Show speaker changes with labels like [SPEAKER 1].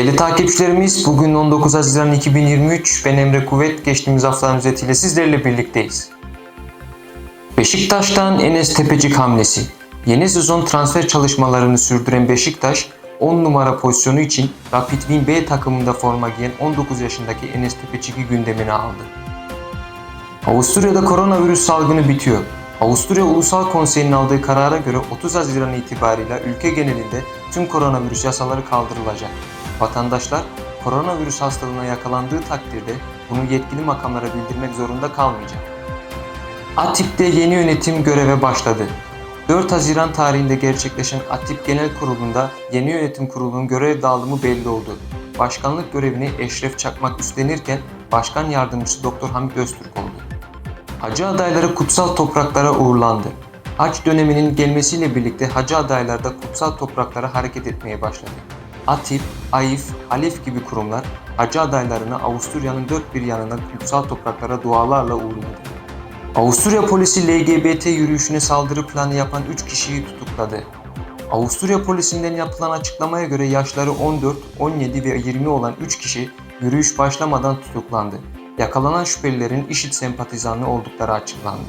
[SPEAKER 1] Değerli takipçilerimiz, bugün 19 Haziran 2023, ben Emre Kuvvet, geçtiğimiz haftanın özetiyle sizlerle birlikteyiz. Beşiktaş'tan Enes Tepecik hamlesi. Yeni sezon transfer çalışmalarını sürdüren Beşiktaş, 10 numara pozisyonu için Rapid Wien B takımında forma giyen 19 yaşındaki Enes Tepecik'i gündemine aldı. Avusturya'da koronavirüs salgını bitiyor. Avusturya Ulusal Konseyi'nin aldığı karara göre 30 Haziran itibariyle ülke genelinde tüm koronavirüs yasaları kaldırılacak. Vatandaşlar koronavirüs hastalığına yakalandığı takdirde bunu yetkili makamlara bildirmek zorunda kalmayacak. ATİP'te yeni yönetim göreve başladı. 4 Haziran tarihinde gerçekleşen ATİP Genel Kurulu'nda yeni yönetim kurulunun görev dağılımı belli oldu. Başkanlık görevini Eşref Çakmak üstlenirken Başkan Yardımcısı Doktor Hamit Öztürk oldu. Hacı adayları kutsal topraklara uğurlandı. Hac döneminin gelmesiyle birlikte hacı adaylar da kutsal topraklara hareket etmeye başladı. ATİP, AİF, ALEF gibi kurumlar hacı adaylarını Avusturya'nın dört bir yanından kutsal topraklara dualarla uğurladı. Avusturya polisi LGBT yürüyüşüne saldırı planı yapan 3 kişiyi tutukladı. Avusturya polisinden yapılan açıklamaya göre yaşları 14, 17 ve 20 olan 3 kişi yürüyüş başlamadan tutuklandı. Yakalanan şüphelilerin IŞİD sempatizanlı oldukları açıklandı.